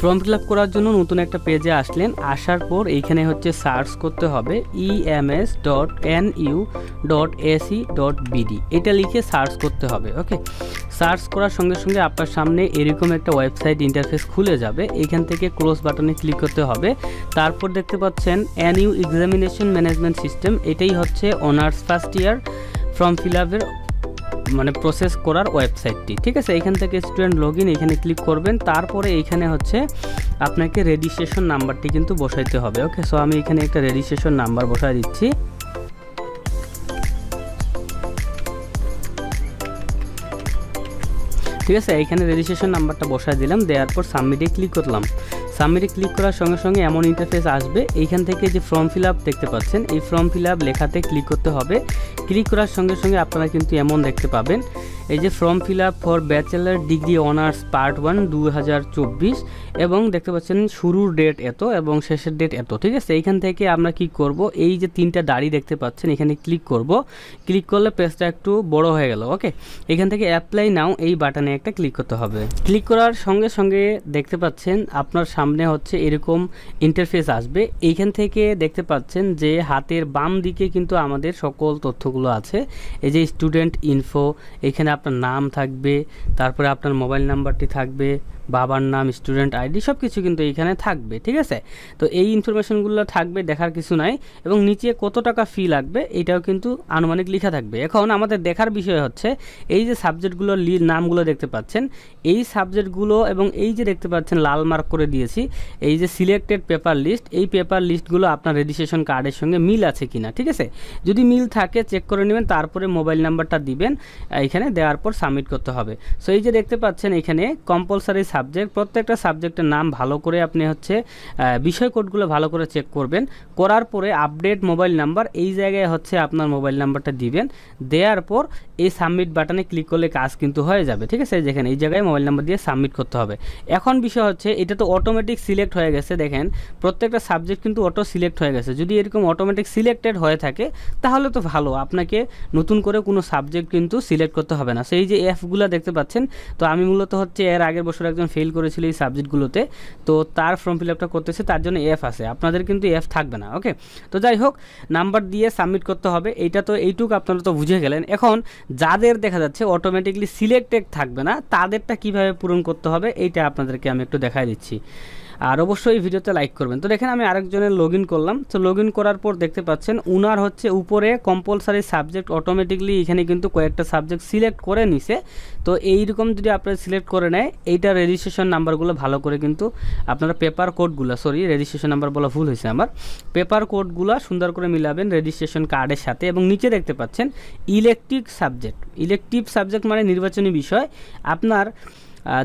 Form fill up করার জন্য নতুন একটা পেজে আসলেন। আসার পর এইখানে হচ্ছে সার্চ করতে হবে EMS dot N U dot AC dot BD এটা লিখে সার্চ করতে হবে ওকে সার্চ করার সঙ্গে সঙ্গে আপনার সামনে এরকম একটা ওয়েবসাইট ইন্টারফেস খুলে যাবে। এখান থেকে ক্লোজ বাটনে ক্লিক করতে হবে। তারপর দেখতে পাচ্ছেন N U examination management system এটাই হচ্ছে honours first year form fill আপের মানে প্রসেস করার ওয়েবসাইটটি ঠিক আছে? এখান থেকে স্টুডেন্ট লগ ইন এখানে ক্লিক করবেন। তারপরে এইখানে হচ্ছে আপনাকে রেজিস্ট্রেশন নাম্বারটি কিন্তু বসাইতে হবে। ওকে সো আমি এখানে একটা রেজিস্ট্রেশন নাম্বার বসাই দিচ্ছি। ঠিক আছে? এখানে রেজিস্ট্রেশন নাম্বারটা বসাই দিলাম। দেওয়ার পর সাবমিটে ক্লিক করলাম। সাবমিটে ক্লিক করার সঙ্গে সঙ্গে এমন ইন্টারফেস আসবে। এইখান থেকে যে ফর্ম ফিল আপ দেখতে পাচ্ছেন, এই ফর্ম ফিল আপ লেখাতে ক্লিক করতে হবে। ক্লিক করার সঙ্গে সঙ্গে আপনারা কিন্তু এমন দেখতে পাবেন। এই যে form fill up for bachelor degree honours part one দু হাজার চব্বিশ, এবং দেখতে পাচ্ছেন শুরুর ডেট এত এবং শেষের ডেট এত, ঠিক আছে? এইখান থেকে আমরা কি করব? এই যে তিনটা দাড়ি দেখতে পাচ্ছেন, এখানে ক্লিক করব। ক্লিক করলে পেজটা একটু বড় হয়ে গেল ওকে এখান থেকে অ্যাপ্লাই নাও এই বাটনে একটা ক্লিক করতে হবে। ক্লিক করার সঙ্গে সঙ্গে দেখতে পাচ্ছেন আপনার সামনে হচ্ছে এরকম ইন্টারফেস আসবে। এইখান থেকে দেখতে পাচ্ছেন যে হাতের বাম দিকে কিন্তু আমাদের সকল তথ্যগুলো আছে। এই যে স্টুডেন্ট ইনফো এখানে আপনার নাম থাকবে তারপরে আপনার মোবাইল নাম্বারটি থাকবে বাবার নাম স্টুডেন্ট আইডি সব কিছু কিন্তু এইখানে থাকবে, ঠিক আছে? তো এই ইনফরমেশনগুলো থাকবে, দেখার কিছু নাই, এবং নিচে কত টাকা ফি লাগবে এটাও কিন্তু আনুমানিক লেখা থাকবে। এখন আমাদের দেখার বিষয় হচ্ছে, এই যে সাবজেক্টগুলোর নামগুলো দেখতে পাচ্ছেন, এই সাবজেক্টগুলো এবং এই যে দেখতে পাচ্ছেন লাল মার্ক করে দিয়েছি, এই যে সিলেক্টেড পেপার লিস্ট এই পেপার লিস্টগুলো আপনার রেজিস্ট্রেশন কার্ডের সঙ্গে মিল আছে কিনা, ঠিক আছে? যদি মিল থাকে চেক করে নেবেন, তারপরে মোবাইল নাম্বারটা দিবেন এখানে দেওয়ার পর সাবমিট করতে হবে। সো এই যে দেখতে পাচ্ছেন এখানে কম্পালসারি সাবজেক্ট প্রত্যেকটা সাবজেক্টের নাম ভালো করে আপনি হচ্ছে বিষয় কোডগুলো ভালো করে চেক করবেন। করার পরে আপডেট মোবাইল নাম্বার এই জায়গায় হচ্ছে আপনার মোবাইল নাম্বারটা দিবেন। দেওয়ার পর এই সাবমিট বাটনে ক্লিক করলে কাজ কিন্তু হয়ে যাবে, ঠিক আছে? যেখানে, এই জায়গায় মোবাইল নাম্বার দিয়ে সাবমিট করতে হবে। এখন বিষয় হচ্ছে, এটা তো অটোমেটিক সিলেক্ট হয়ে গেছে, দেখেন। প্রত্যেকটা সাবজেক্ট কিন্তু অটো সিলেক্ট হয়ে গেছে। যদি এরকম অটোমেটিক সিলেক্টেড হয়ে থাকে, তাহলে তো ভালো। আপনাকে নতুন করে কোনো সাবজেক্ট কিন্তু সিলেক্ট করতে হবে না। সেই যে অ্যাপগুলো দেখতে পাচ্ছেন, তো আমি মূলত হচ্ছে এর আগের বছর একজন ফেল করেছিল এই সাবজেক্টগুলোতে তো তার ফর্ম ফিল আপটা করতেছে, তার জন্য এফ আছে। আপনাদের কিন্তু এফ থাকবে না ওকে তো যাই হোক নাম্বার দিয়ে সাবমিট করতে হবে। এইটা তো এইটুকু, আপনারা তো বুঝে গেলেন। এখন যাদের দেখা যাচ্ছে অটোমেটিকলি সিলেক্টেড থাকবে না, তাদেরটা কীভাবে পূরণ করতে হবে, এইটা আপনাদেরকে আমি একটু দেখাই দিচ্ছি। আর অবশ্যই ভিডিওতে লাইক করবেন। তো দেখেন আমি আরেকজনের লগ করলাম। তো লগ করার পর দেখতে পাচ্ছেন, উনার হচ্ছে উপরে কম্পালসারি সাবজেক্ট অটোমেটিকলি এখানে কিন্তু কয়েকটা সাবজেক্ট সিলেক্ট করে নিছে। তো এইরকম যদি আপনারা সিলেক্ট করে নেয়, এইটা রেজিস্ট্রেশন নাম্বারগুলো ভালো করে কিন্তু আপনারা পেপার কোডগুলো সরি রেজিস্ট্রেশন নাম্বার বলা ভুল হয়েছে আমার। পেপার কোডগুলো সুন্দর করে মিলাবেন রেজিস্ট্রেশন কার্ডের সাথে এবং নিচে দেখতে পাচ্ছেন ইলেকট্রিক সাবজেক্ট ইলেকটিভ সাবজেক্ট মানে নির্বাচনী বিষয়। আপনার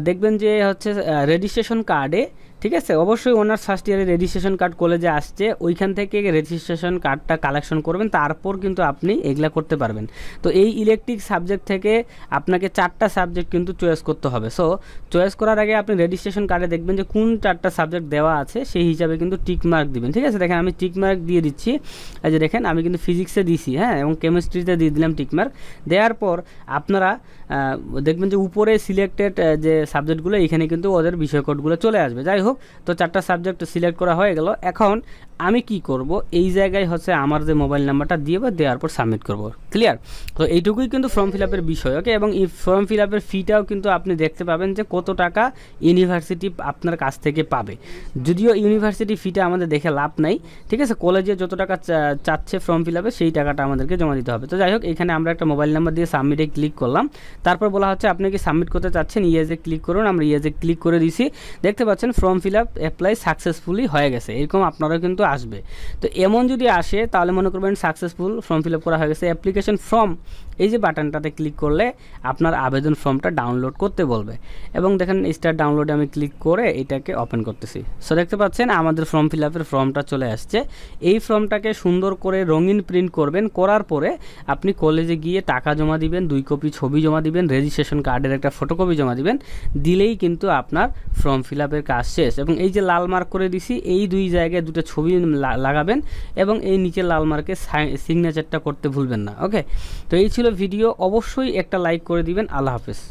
দেখবেন যে হচ্ছে রেজিস্ট্রেশন কার্ডে ঠিক আছে? অবশ্যই ওনার ফার্স্ট ইয়ারের রেজিস্ট্রেশন কার্ড কলেজে আসছে। ওইখান থেকে রেজিস্ট্রেশন কার্ডটা কালেকশন করবেন। তারপর কিন্তু আপনি এগুলা করতে পারবেন। তো এই ইলেকট্রিক সাবজেক্ট থেকে আপনাকে চারটা সাবজেক্ট কিন্তু চয়েস করতে হবে। সো চয়েস করার আগে আপনি রেজিস্ট্রেশন কার্ডে দেখবেন যে কোন চারটা সাবজেক্ট দেওয়া আছে, সেই হিসাবে কিন্তু টিক মার্ক দিবেন। ঠিক আছে? দেখেন আমি টিক মার্ক দিয়ে দিচ্ছি। এই যে দেখেন, আমি কিন্তু ফিজিক্সে দিছি হ্যাঁ? এবং কেমিস্ট্রিতে দিয়ে দিলাম টিক মার্ক দেওয়ার পর আপনারা দেখবেন যে উপরে সিলেক্টেড যে সাবজেক্টগুলো এখানে কিন্তু ওদের বিষয় কোডগুলো চলে আসবে। যাই হোক তো চারটা সাবজেক্ট সিলেক্ট করা হয়ে গেল। এখন আমি কি করব? এই জায়গায় হচ্ছে আমার যে মোবাইল নাম্বারটা দিয়ে বা দেওয়ার পর সাবমিট করব। ক্লিয়ার তো এইটুকুই কিন্তু ফর্ম ফিল আপের বিষয় ওকে এবং এই ফর্ম ফিল আপের ফিটাও কিন্তু আপনি দেখতে পাবেন যে কত টাকা ইউনিভার্সিটি আপনার কাছ থেকে পাবে। যদিও ইউনিভার্সিটি ফিটা আমাদের দেখে লাভ নাই, ঠিক আছে? কলেজে যত টাকা চাচ্ছে ফর্ম ফিল আপে সেই টাকাটা আমাদেরকে জমা দিতে হবে। তো যাই হোক, এখানে আমরা একটা মোবাইল নাম্বার দিয়ে সাবমিটে ক্লিক করলাম। তারপর বলা হচ্ছে, আপনি কি সাবমিট করতে চাচ্ছেন? ইয়েজে ক্লিক করুন। আমরা ইয়েজে ক্লিক করে দিছি দেখতে পাচ্ছেন form fill up apply successfully হয়ে গেছে, এরকম আপনারা কিন্তু আসবে। তো এমন যদি আসে, তাহলে মনে করবেন সাকসেসফুল ফর্ম ফিল আপ করা হয়ে গেছে। অ্যাপ্লিকেশন ফর্ম এই যে বাটনটাতে ক্লিক করলে আপনার আবেদন ফর্মটা ডাউনলোড করতে বলবে। এবং দেখেন স্টার ডাউনলোডে আমি ক্লিক করে এটাকে ওপেন করতেছি। সো দেখতে পাচ্ছেন, আমাদের ফর্ম ফিল আপের ফর্মটা চলে আসছে। এই ফর্মটাকে সুন্দর করে রঙিন প্রিন্ট করবেন, করার পরে আপনি কলেজে গিয়ে টাকা জমা দিবেন, দুই কপি ছবি জমা দিবেন রেজিস্ট্রেশন কার্ডের একটা ফটোকপি জমা দিবেন, দিলেই কিন্তু আপনার ফর্ম ফিল আপের কাজ শেষ এবং এই যে লাল মার্ক করে দিছি, এই দুই জায়গায় দুটো ছবি লাগাবেন এবং এই নিচে লাল মার্কে সিগনেচারটা করতে ভুলবেন না ওকে তো এই ছিল ভিডিও অবশ্যই একটা লাইক করে দিবেন, আল্লাহ হাফেজ।